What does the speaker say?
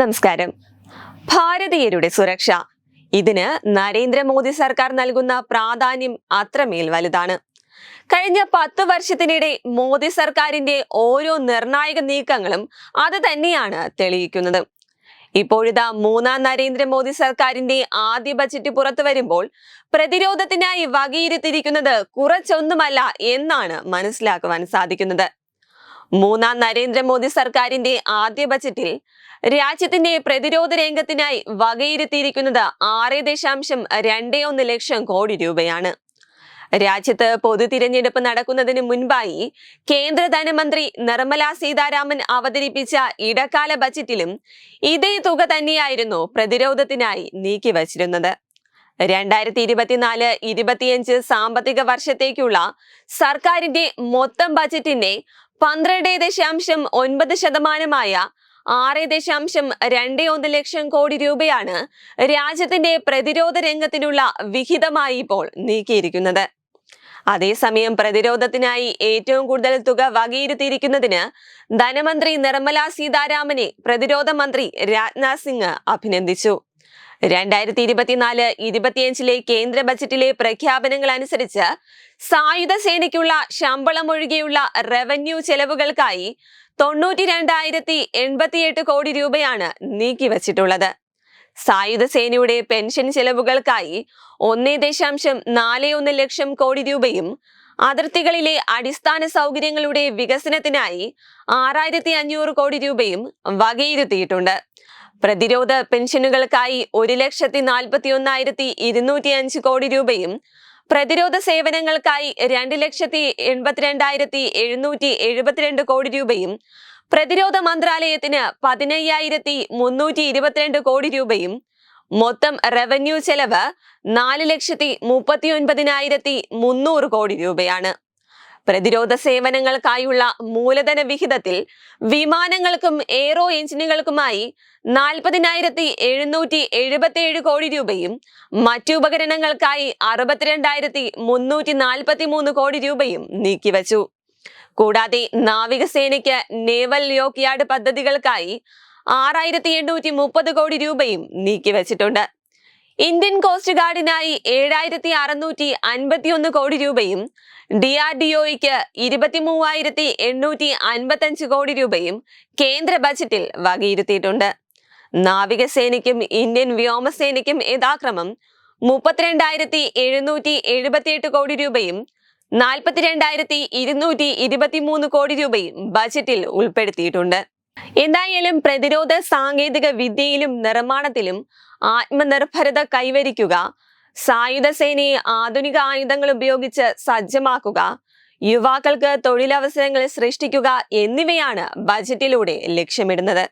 നമസ്കാരം. ഭാരതീയരുടെ സുരക്ഷ. ഇതിന് നരേന്ദ്രമോദി സർക്കാർ നൽകുന്ന പ്രാധാന്യം അത്രമേൽ വലുതാണ്. കഴിഞ്ഞ പത്ത് വർഷത്തിനിടെ മോദി സർക്കാരിന്റെ ഓരോ നിർണായക നീക്കങ്ങളും അത് തന്നെയാണ് തെളിയിക്കുന്നത്. ഇപ്പോഴിതാ മൂന്നാം നരേന്ദ്രമോദി സർക്കാരിന്റെ ആദ്യ ബജറ്റ് പുറത്തു വരുമ്പോൾ പ്രതിരോധത്തിനായി വകയിരുത്തിയിരിക്കുന്നത് കുറച്ചൊന്നുമല്ല എന്നാണ് മനസ്സിലാക്കുവാൻ സാധിക്കുന്നത്. മൂന്നാം നരേന്ദ്രമോദി സർക്കാരിന്റെ ആദ്യ ബജറ്റിൽ രാജ്യത്തിന്റെ പ്രതിരോധ രംഗത്തിനായി വകയിരുത്തിയിരിക്കുന്നത് ആറ് ദശാംശം രണ്ട് ഒന്ന് ലക്ഷം കോടി രൂപയാണ്. രാജ്യത്ത് പൊതു തിരഞ്ഞെടുപ്പ് നടക്കുന്നതിന് മുൻപായി കേന്ദ്ര ധനമന്ത്രി നിർമ്മല സീതാരാമൻ അവതരിപ്പിച്ച ഇടക്കാല ബജറ്റിലും ഇതേ തുക തന്നെയായിരുന്നു പ്രതിരോധത്തിനായി നീക്കിവച്ചിരുന്നത് രണ്ടായിരത്തി ഇരുപത്തിനാല് ഇരുപത്തിയഞ്ച് സാമ്പത്തിക വർഷത്തേക്കുള്ള സർക്കാരിന്റെ മൊത്തം ബജറ്റിന്റെ പന്ത്രണ്ട് ദശാംശം ഒൻപത് ശതമാനമായ ആറ് ദശാംശം രണ്ട് ഒന്ന് ലക്ഷം കോടി രൂപയാണ് രാജ്യത്തിന്റെ പ്രതിരോധ രംഗത്തിനുള്ള വിഹിതമായി ഇപ്പോൾ നീക്കിയിരിക്കുന്നത്. അതേസമയം പ്രതിരോധത്തിനായി ഏറ്റവും കൂടുതൽ തുക വകയിരുത്തിയിരിക്കുന്നതിന് ധനമന്ത്രി നിർമ്മല സീതാരാമനെ പ്രതിരോധ മന്ത്രി രാജ്നാഥ് സിംഗ് അഭിനന്ദിച്ചു. രണ്ടായിരത്തി ഇരുപത്തിനാല് ഇരുപത്തിയഞ്ചിലെ കേന്ദ്ര ബജറ്റിലെ പ്രഖ്യാപനങ്ങൾ അനുസരിച്ച് സായുധ സേനയ്ക്കുള്ള ശമ്പളം ഒഴികെയുള്ള റവന്യൂ ചെലവുകൾക്കായി തൊണ്ണൂറ്റി രണ്ടായിരത്തി എൺപത്തിയെട്ട് കോടി രൂപയാണ് നീക്കിവച്ചിട്ടുള്ളത്. സായുധ സേനയുടെ പെൻഷൻ ചെലവുകൾക്കായി ഒന്നേ ദശാംശം നാല് ഒന്ന് ലക്ഷം കോടി രൂപയും അതിർത്തികളിലെ അടിസ്ഥാന സൗകര്യങ്ങളുടെ വികസനത്തിനായി ആറായിരത്തി അഞ്ഞൂറ് കോടി രൂപയും വകയിരുത്തിയിട്ടുണ്ട്. പ്രതിരോധ പെൻഷനുകൾക്കായി ഒരു ലക്ഷത്തി നാൽപ്പത്തി ഒന്നായിരത്തി ഇരുന്നൂറ്റി അഞ്ച് കോടി രൂപയും പ്രതിരോധ സേവനങ്ങൾക്കായി രണ്ട് ലക്ഷത്തി എൺപത്തിരണ്ടായിരത്തി എഴുന്നൂറ്റി എഴുപത്തിരണ്ട് കോടി രൂപയും പ്രതിരോധ മന്ത്രാലയത്തിന് പതിനയ്യായിരത്തി മുന്നൂറ്റി ഇരുപത്തിരണ്ട് കോടി രൂപയും മൊത്തം റവന്യൂ ചെലവ് നാല് ലക്ഷത്തി മുപ്പത്തി ഒൻപതിനായിരത്തി മുന്നൂറ് കോടി രൂപയാണ്. പ്രതിരോധ സേവനങ്ങൾക്കായുള്ള മൂലധന വിഹിതത്തിൽ വിമാനങ്ങൾക്കും എയ്റോ എഞ്ചിനുകൾക്കുമായി നാൽപ്പതിനായിരത്തി എഴുന്നൂറ്റി എഴുപത്തിയേഴ് കോടി രൂപയും മറ്റു ഉപകരണങ്ങൾക്കായി അറുപത്തിരണ്ടായിരത്തി മുന്നൂറ്റി നാൽപ്പത്തി മൂന്ന് കോടി രൂപയും നീക്കിവച്ചു. കൂടാതെ നാവികസേനയ്ക്ക് നേവൽ യോക്യാർഡ് പദ്ധതികൾക്കായി ആറായിരത്തി എണ്ണൂറ്റി മുപ്പത് കോടി രൂപയും നീക്കിവച്ചിട്ടുണ്ട്. ഇന്ത്യൻ കോസ്റ്റ് ഗാർഡിനായി ഏഴായിരത്തി അറുന്നൂറ്റി അൻപത്തിയൊന്ന് കോടി രൂപയും ഡി ആർ ഡി ഒയ്ക്ക് ഇരുപത്തി മൂവായിരത്തി എണ്ണൂറ്റി അൻപത്തഞ്ച് കോടി രൂപയും കേന്ദ്ര ബജറ്റിൽ വകയിരുത്തിയിട്ടുണ്ട്. നാവികസേനയ്ക്കും ഇന്ത്യൻ വ്യോമസേനയ്ക്കും യഥാക്രമം മുപ്പത്തിരണ്ടായിരത്തി എഴുന്നൂറ്റി എഴുപത്തിയെട്ട് കോടി രൂപയും നാൽപ്പത്തിരണ്ടായിരത്തി ഇരുന്നൂറ്റി ഇരുപത്തിമൂന്ന് കോടി രൂപയും ബജറ്റിൽ ഉൾപ്പെടുത്തിയിട്ടുണ്ട്. എന്തായാലും പ്രതിരോധ സാങ്കേതിക വിദ്യയിലും നിർമ്മാണത്തിലും ആത്മനിർഭരത കൈവരിക്കുക സായുധ സേനയെ ആധുനിക ആയുധങ്ങൾ ഉപയോഗിച്ച് സജ്ജമാക്കുക യുവാക്കൾക്ക് തൊഴിലവസരങ്ങൾ സൃഷ്ടിക്കുക എന്നിവയാണ് ബജറ്റിലൂടെ ലക്ഷ്യമിടുന്നത്.